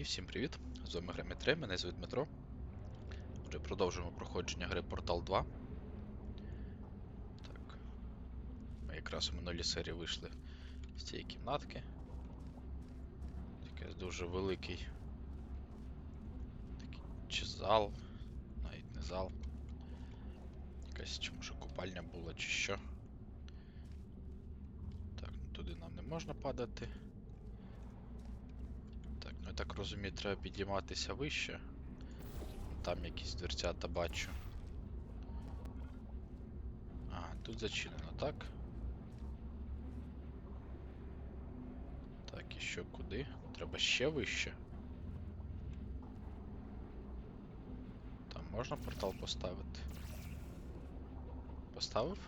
І всім привіт! З вами Гремі 3, мене звуть Дмитро. Вже продовжуємо проходження гри Portal 2. Так. Ми якраз у минулій серії вийшли з цієї кімнатки. Такий дуже великий. Такий чи зал, навіть не зал. Якась чи може купальня була, чи що. Так, ну туди нам не можна падати. Так, розумію, треба підійматися вище. Там якісь дверцята бачу. Ага, тут зачинено, так? Так, і що куди? Треба ще вище. Там можна портал поставити? Поставив?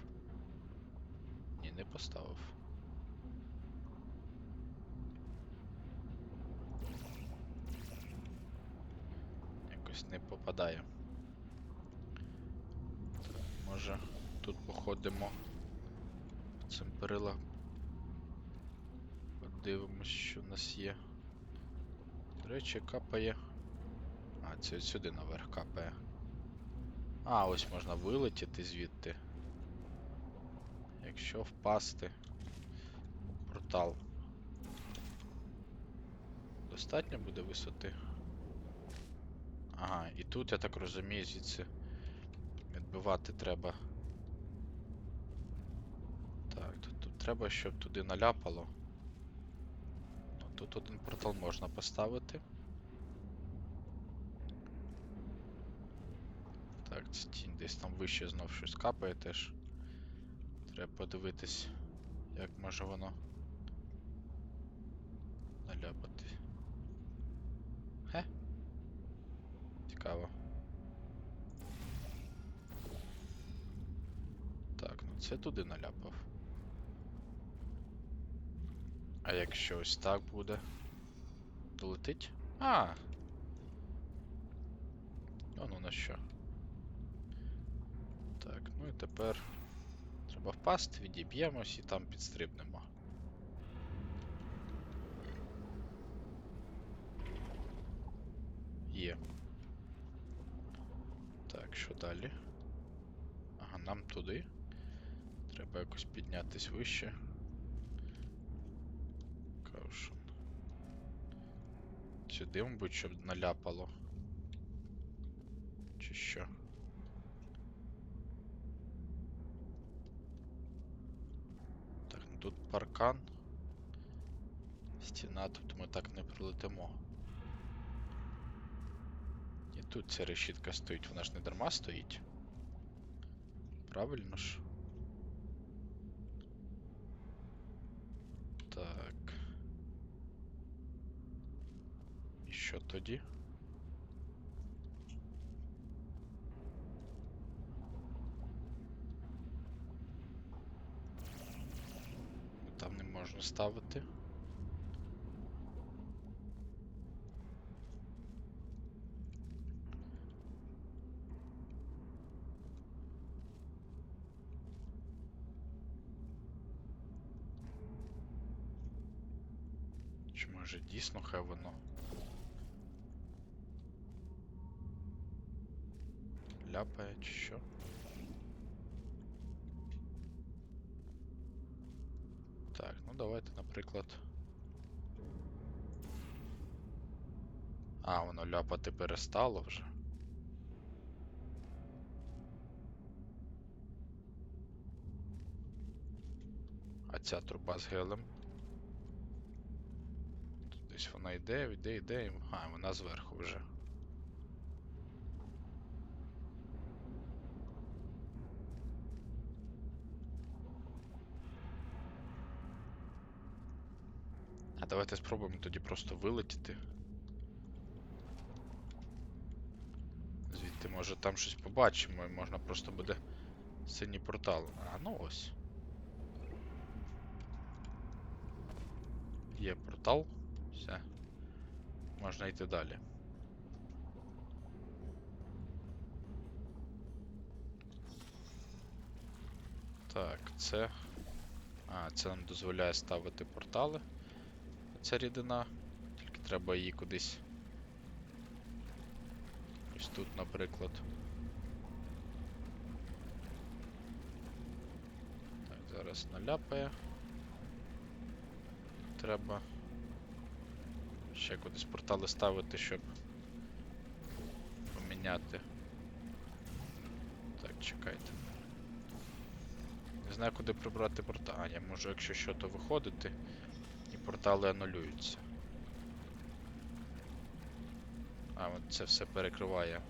Ні, не поставив. Якось не попадає. Може тут походимо по цим перилам. Подивимось, що в нас є. До речі, капає. А, це сюди наверх капає. А, ось можна вилетіти звідти. Якщо впасти у портал. Достатньо буде висоти? Ага, і тут, я так розумію, звідси відбивати треба. Так, тут, тут треба, щоб туди наляпало. Ну, тут один портал можна поставити. Так, це тінь десь там вище знов щось капає теж. Треба подивитись, як може воно наляпати. Цікаво. Так, ну це туди наляпав. А якщо ось так буде? Долетить? А! Ну, ну на що? Так, ну і тепер треба впасти, відіб'ємось і там підстрибнемо. Є. Що далі? Ага, нам туди. Треба якось піднятись вище. Каушн. Сюди, мабуть, щоб наляпало. Чи що? Так, ну тут паркан. Стіна, тут ми так не пролетимо. Тут ця решітка стоїть, вона ж не дарма стоїть. Правильно ж? Так. І що тоді? Там не можна ставити. Чи може дійсно хай воно? Ляпає чи що? Так, ну давайте, наприклад. А, воно ляпати перестало вже. А ця труба з гелем. Тут вона йде, йде, йде. А, вона зверху вже. А давайте спробуємо тоді просто вилетіти. Звідти, може, там щось побачимо, і можна просто буде синій портал. А, ну ось. Є портал. Все. Можна йти далі. Так, це. А, це нам дозволяє ставити портали. Ця рідина. Тільки треба її кудись Ось тут, наприклад. Так, зараз наляпає. Треба ще кудись портали ставити, щоб поміняти. Так, чекайте. Не знаю, куди прибрати портал. А, я можу, якщо що, то виходити, і портали анулюються. А, от це все перекриває.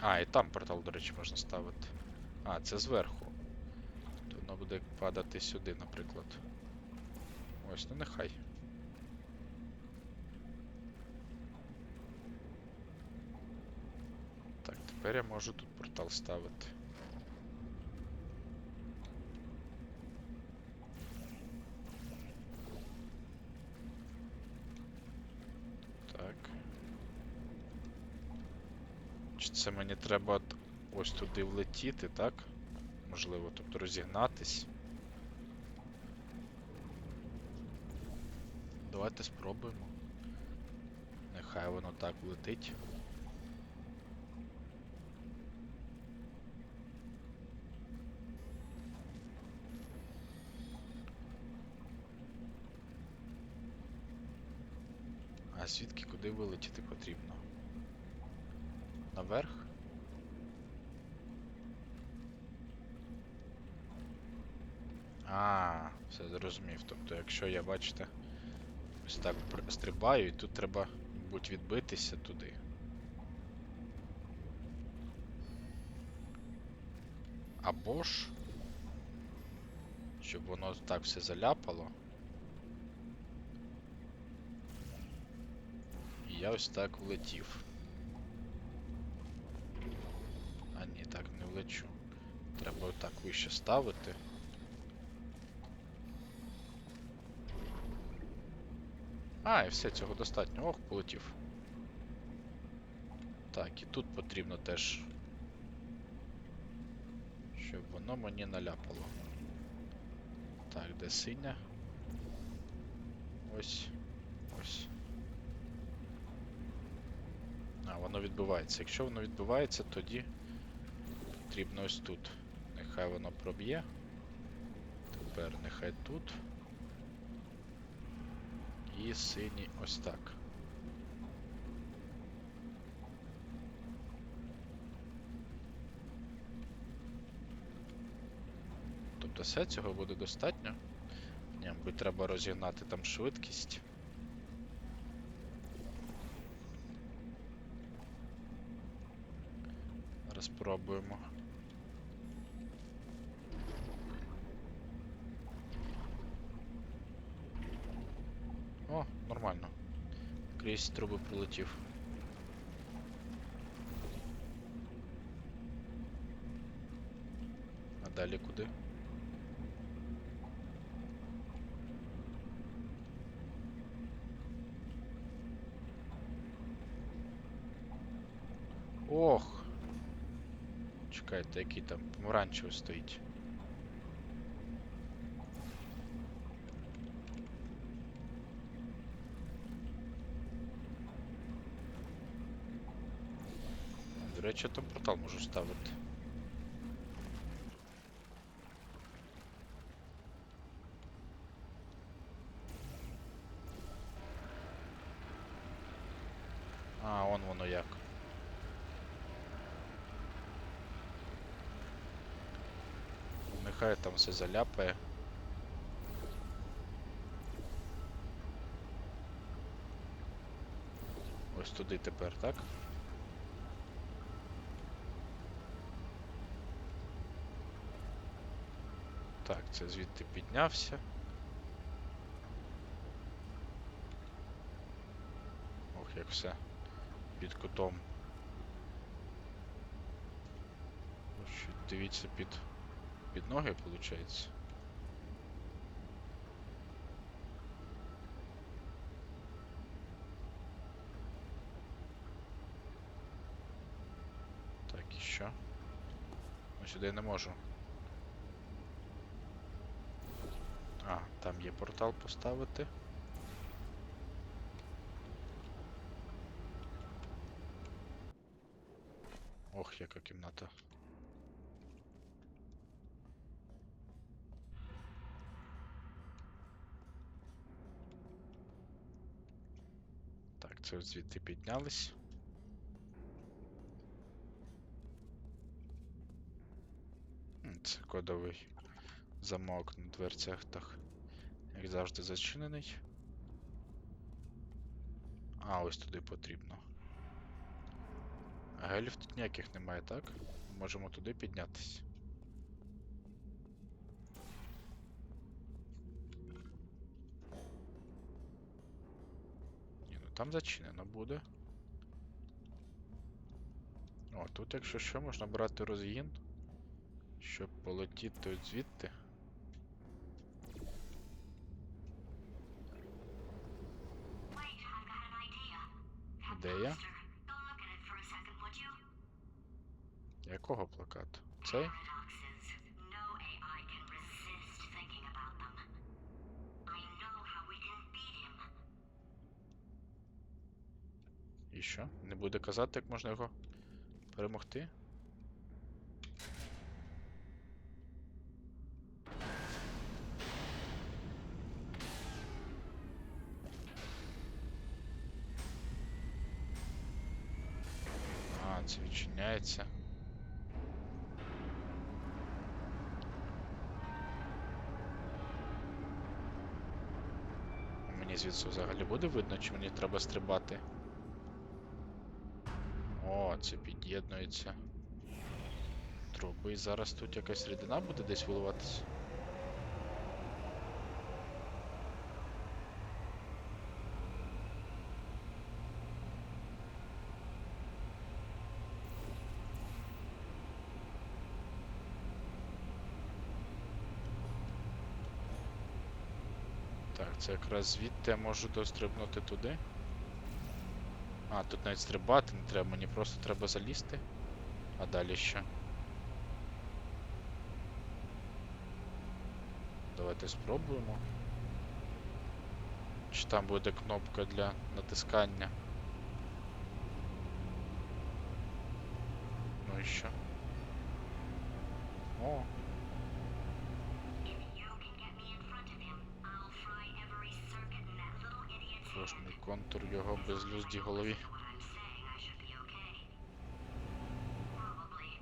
А, і там портал, до речі, можна ставити. А, це зверху. То воно буде падати сюди, наприклад. Ось, ну нехай. Так, тепер я можу тут портал ставити. Так. Чи це мені треба ось туди влетіти, так? Можливо, тобто розігнатись. Давайте спробуємо. Нехай воно так влетить. А звідки куди вилетіти потрібно? Наверх? А, все зрозумів. Тобто, якщо я, бачите, ось так стрибаю, і тут треба, мабуть, відбитися туди. Або ж, щоб воно так все заляпало. І я ось так влетів. А ні, так не влечу. Треба отак вище ставити. А, і все, цього достатньо. Ох, полетів. Так, і тут потрібно теж. Щоб воно мені наляпало. Так, де синя? Ось. Ось. А, воно відбивається. Якщо воно відбивається, тоді потрібно ось тут. Нехай воно проб'є. Тепер нехай тут. І синій ось так. Тобто все цього буде достатньо. Ні, мабуть, треба розігнати там швидкість. Зараз спробуємо. О, нормально. Крізь труби прилетів. А далі куди? Ох! Чекайте, який там помаранчевий стоїть. Речі, там портал можу ставити. А, он воно як. Нехай там все заляпає. Ось туди тепер, так? Так, це звідти піднявся. Ох, як все під кутом. Ну, Дивіться під, під ноги, виходить. Так, і що? Ну, сюди не можу. Є портал поставити. Ох, яка кімната. Так, це звідти піднялись. Це кодовий замок на дверцях. Як завжди зачинений. А, ось туди потрібно. Гелів тут ніяких немає, так? Можемо туди піднятись. Ні, ну там зачинено буде. О, тут, якщо що, можна брати розгін, щоб полетіти звідти. Wait, I've got an idea. Ідея? Mister, go look at it for a second, would you? Якого плакату? Цей? Paradoxes. No AI can resist thinking about them. I know how we Якого плакату? Цей? І що? Не буде казати, як можна його перемогти? А, це відчиняється. Мені звідси взагалі буде видно, чи мені треба стрибати? О, це під'єднується. Труби. Зараз тут якась рідина буде десь виливатися. Так, це якраз звідти я можу дострибнути туди. А, тут навіть стрибати не треба, мені просто треба залізти. А далі що? Давайте спробуємо. Чи там буде кнопка для натискання? Ну і що? О, I should be okay. Probably.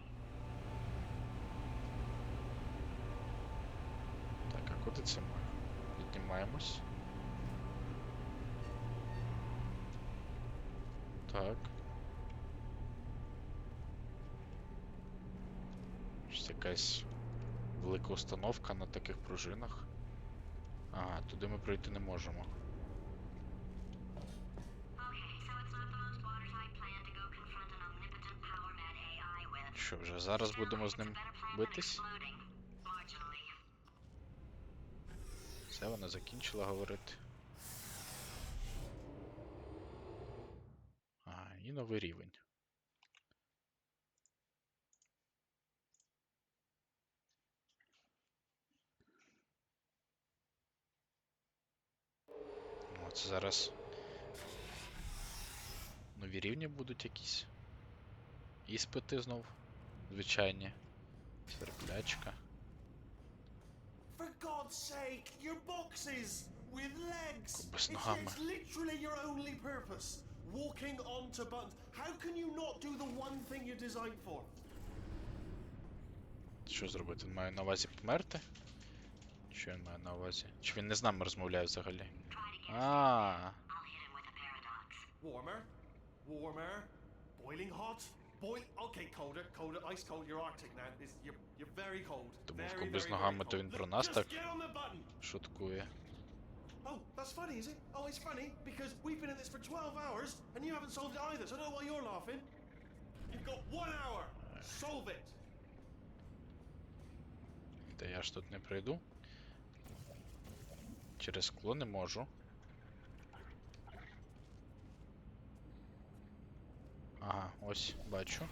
Так, а куди це ми? Піднімаємось. Так. Щось якась велика установка на таких пружинах. Ага, туди ми пройти не можемо. Що, вже зараз будемо з ним битись? Все, вона закінчила говорити. Ага, і новий рівень. О, це зараз нові рівні будуть якісь. Іспити знов. Звичайні. Сверблячка. For God's sake, your boxes with legs. It's, literally your only purpose. Walking onto buttons. How can you not do the one thing you're designed for? Що зробити? Він має на увазі померти? Що він має на увазі? Чи він не з нами розмовляє взагалі? А. Warmer, warmer, boiling hot, boil. Okay, colder, colder, ice cold. You're Arctic now. It's, you're you're very cold. Very, без ногами, то він про нас так шуткує. Oh, that's funny, is it? Oh, it's funny because we've been at this for 12 hours and you haven't solved it either. So I don't know why you're laughing. You've got one hour. Solve it. Та я ж тут не пройду. Через скло не можу. Ага, ось, бачу.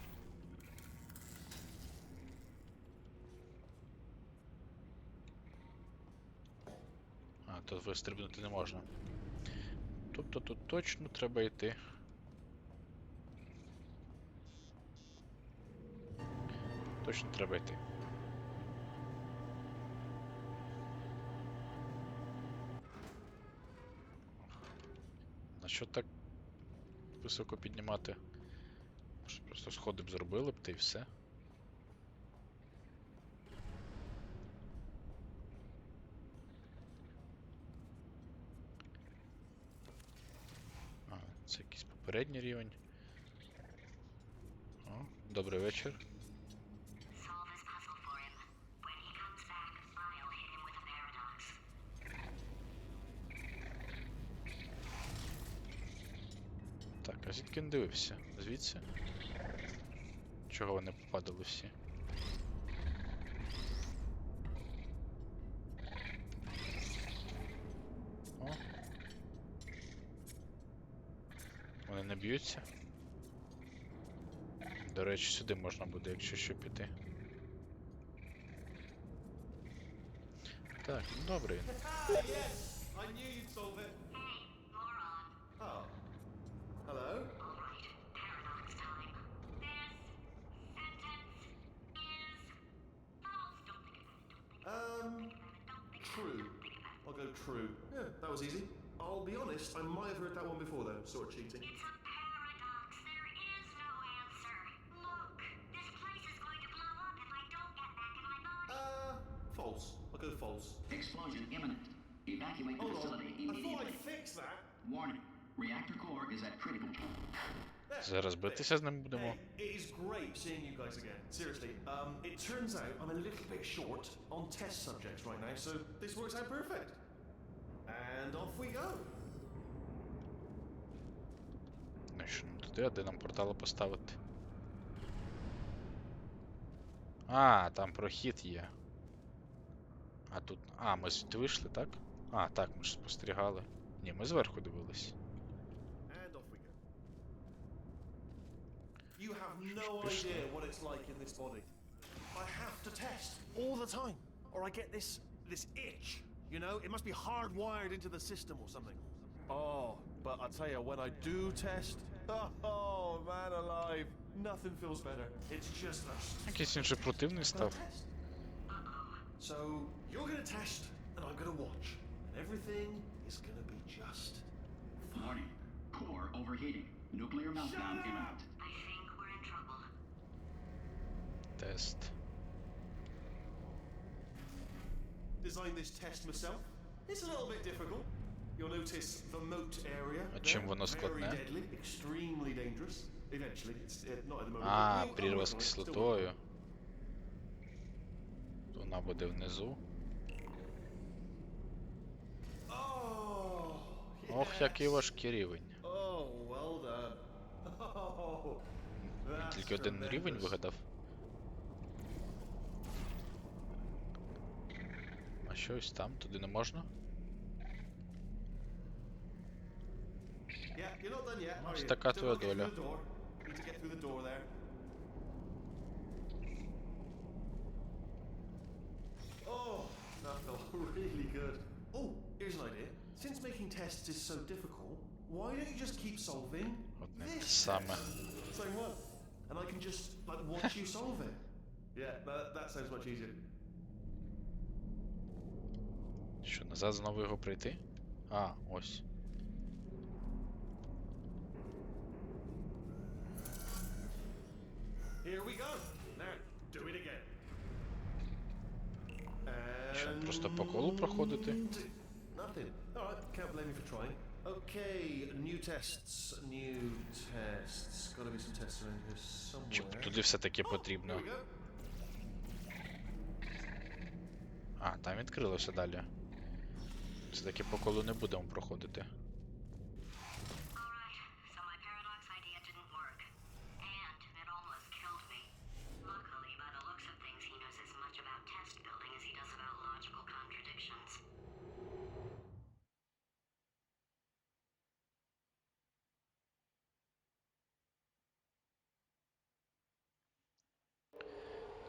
А, тут вистрибнути не можна. Тобто тут точно треба йти. Точно треба йти. На що так високо піднімати? Просто сходи б зробили б та й все. А, це якийсь попередній рівень. О, добрий вечір. Звідки він дивився? Звідси? Чого вони попадали всі? О. Вони не б'ються? До речі, сюди можна буде, якщо що піти. Так, ну добре. true. think about it. I'll go true. Yeah, that was easy. I'll be honest, I might have heard that one before though, sort of cheating. It's a paradox. There is no answer. Look, this place is going to blow up if I don't get back in my body. Uh, false. I'll go false. Explosion imminent. Evacuate the Hold on. facility I thought immediately. I'd fix that. Warning. Reactor core is at critical. There. Зараз битися з ним будемо. Great seeing you guys again. Seriously, um, it turns out I'm a little bit short on test subjects right now, so this works out perfect. And off we go. Ну що нам туди, а де нам портали поставити? А, там прохід є. А тут. А, ми звідти вийшли, так? А, так, ми ж спостерігали. Ні, ми зверху дивились. have no Пішли. idea what it's like in this body. I have to test all the time, or I get this this itch. You know, it must be hardwired into the system or something. Oh, but I tell you, when I do test, oh man alive, nothing feels better. It's just a Якийсь інший противник став. test. So you're gonna test, and I'm gonna watch, and everything is gonna be just Warning. Core overheating. Nuclear meltdown up! imminent. Area. А чим воно складне? uh. А, прірва з кислотою. Вона буде внизу. Oh, Ох, який важкий рівень. Oh. Oh, тільки один рівень вигадав. Що ось там? Туди не можна? Yeah, you're not done yet. Ну, are ось така твоя доля. through the door. Need to get through the door there. Oh, that felt really good. Oh, here's an idea. Since making tests is so difficult, why don't you just keep solving Одне те this саме. Same one. And I can just like watch you solve it. Yeah, that, that sounds much easier. Що, назад знову його прийти? А, ось. Here we go. Now, do it again. Що, просто по колу проходити? Nothing. All right, can't blame me for trying. Okay, new tests, new tests. Got to be some tests around here somewhere. Чи туди все-таки Oh, потрібно? А, там відкрилося далі. Все-таки по колу не будемо проходити.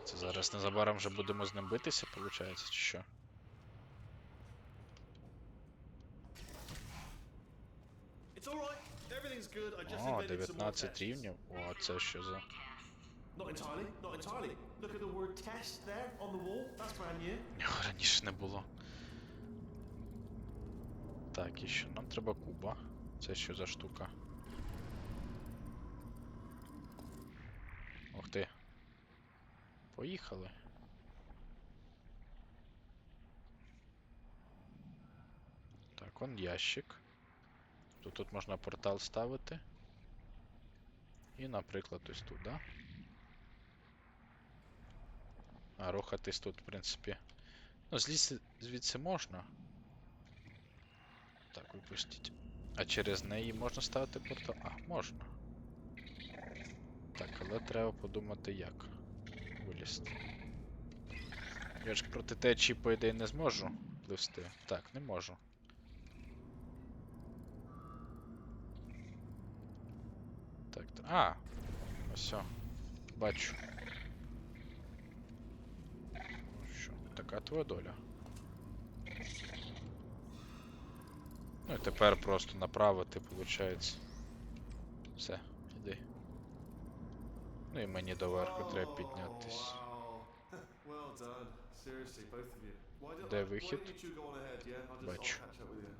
Це зараз незабаром вже будемо з ним битися, виходить, чи що? It's all right. Everything's good. I just О, invented some more 19 tests. рівнів. О, це що за. My tests. Not entirely, not entirely. Look at the word test there on the wall. That's brand new. Його раніше не було. Так, і що? Нам треба куба. Це що за штука? Ух ти. Поїхали. Так, он ящик. То тут можна портал ставити. І, наприклад, ось тут, да? А рухатись тут, в принципі. Ну, звідси, звідси можна. Так, випустіть. А через неї можна ставити портал? А, можна. Так, але треба подумати як вилізти. Я ж проти течії, по ідеї, не зможу пливсти. Так, не можу. Так, а! Ось. Бачу. Що, така твоя доля. Ну і тепер просто направити, виходить. Все, іди. Ну і мені доверху треба піднятись. wow. well done. Seriously, both of you. Why don't, Де why вихід? don't you two go on ahead, yeah? I'll just Бачу. I'll catch up with you.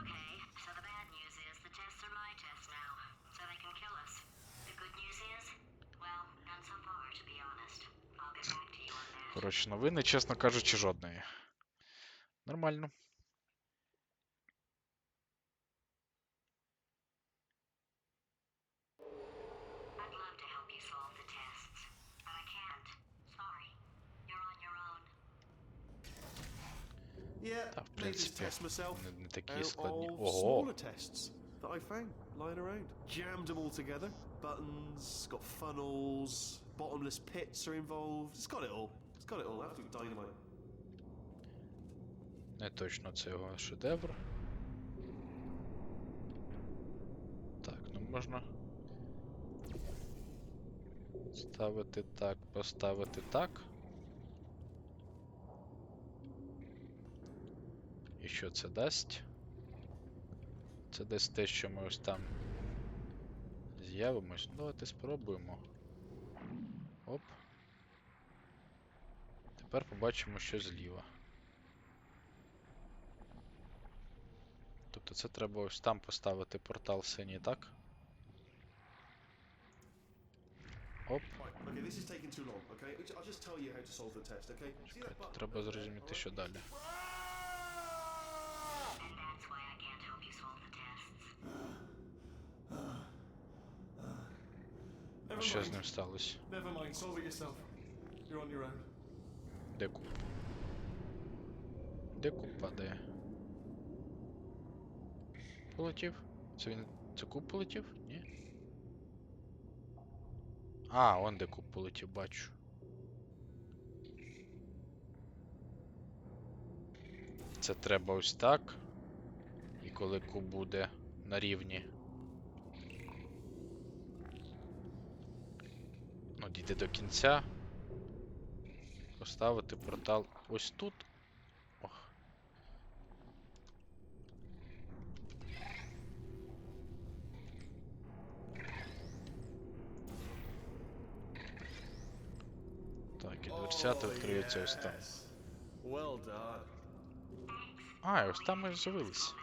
Okay, so the bad news is the tests are my tests now, so they can kill us. The good news is, well, none so far, to be honest. I'll get back to you on that. Коротше, новини, чесно кажучи, жодної. Нормально. Та, в принципі, не, не такі складні. Ого! that I found lying around. Jammed them all together. Buttons, got funnels, bottomless pits are involved. It's got it all. Got it all. Absolute dynamite. Не точно це його шедевр. Так, ну можна. Ставити так, поставити так. І що це дасть? Це дасть те, що ми ось там з'явимось. Ну, давайте спробуємо. Оп. Тепер побачимо, що зліва. Тобто це треба ось там поставити портал синій, так? Оп. Чекайте, треба зрозуміти, що далі. Що з ним сталося? Де куб? Де куб падає? Полетів? Це він. Це куб полетів? Ні? А, он де куб полетів, бачу. Це треба ось так. І коли куб буде на рівні. Ну, дійде до кінця. Поставити портал ось тут. Ох. Так, і дверцята відкриються ось там. А, і ось там ми з'явились.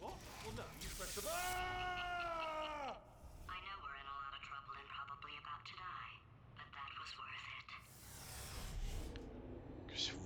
What? Well, no, you press the. Ah! I know we're in a lot of trouble and probably about to die, but that was worth it. Якось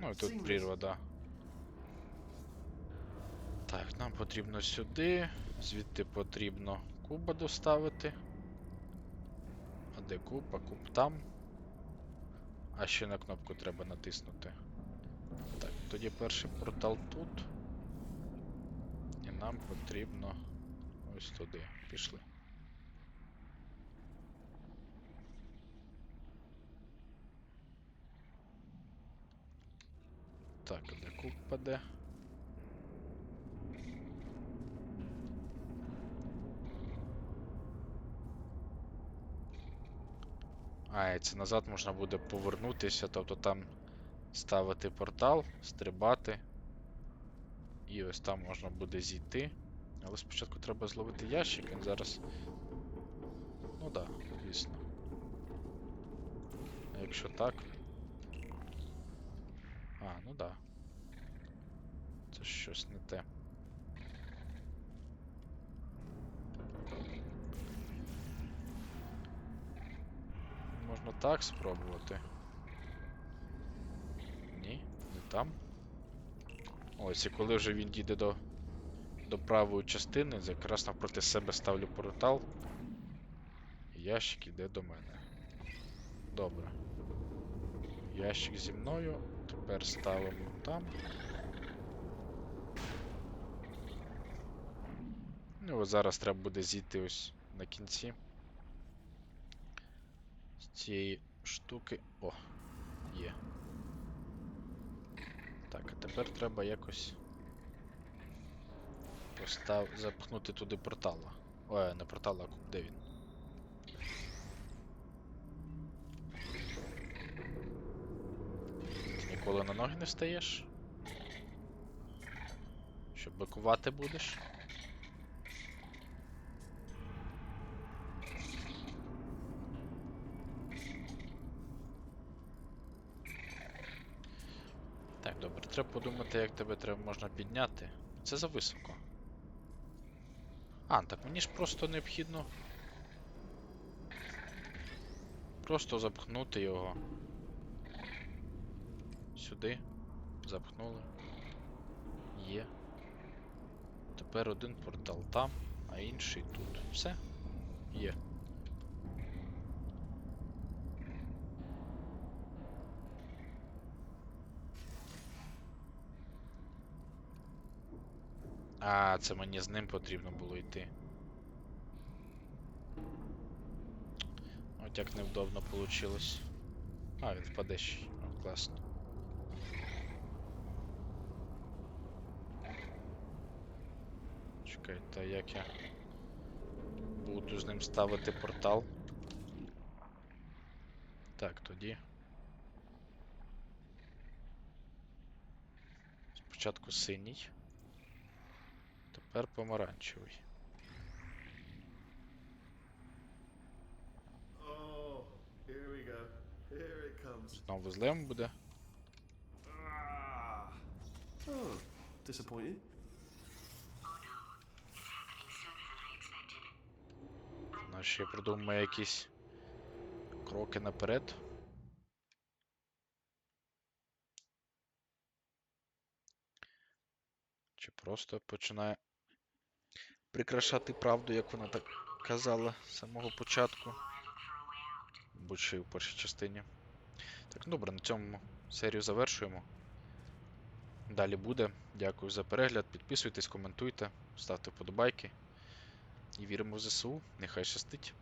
Ну і тут прірва, да. Так, нам потрібно сюди, звідти потрібно куба доставити. А де куб? А куб там. А ще на кнопку треба натиснути. Так, тоді перший портал тут. І нам потрібно ось туди. Пішли. Так, куб паде? А, і це назад можна буде повернутися, тобто там ставити портал, стрибати. І ось там можна буде зійти. Але спочатку треба зловити ящик, він зараз. Ну да, звісно. Якщо так. А, ну да. Це щось не те. Можна так спробувати. Ні, не там. Ось, і коли вже він дійде до, до правої частини, якраз навпроти себе ставлю портал. Ящик іде до мене. Добре. Ящик зі мною. Тепер ставимо там. Ну, от зараз треба буде зійти ось на кінці. З цієї штуки. О, є. Так, а тепер треба якось постав... запхнути туди портала. Ой, не портала, а де він? Ти ніколи на ноги не встаєш? Що бикувати будеш? Так, добре, треба подумати, як тебе треба можна підняти. Це за високо. А, так мені ж просто необхідно. Просто запхнути його. Сюди. Запхнули. Є. Тепер один портал там, а інший тут. Все? Є. А, це мені з ним потрібно було йти. От як невдобно получилось. А, він впаде ще. Класно. Чекайте, як я буду з ним ставити портал? Так, тоді. Спочатку синій. Тепер помаранчевий. Знову злем буде. Ah. Disappointed. Oh no, it's happening sooner than I Наші придумає якісь кроки наперед. Чи просто починає прикрашати правду, як вона так казала з самого початку. Будь ще й у першій частині. Так, добре, на цьому серію завершуємо. Далі буде. Дякую за перегляд. Підписуйтесь, коментуйте, ставте вподобайки. І віримо в ЗСУ. Нехай щастить.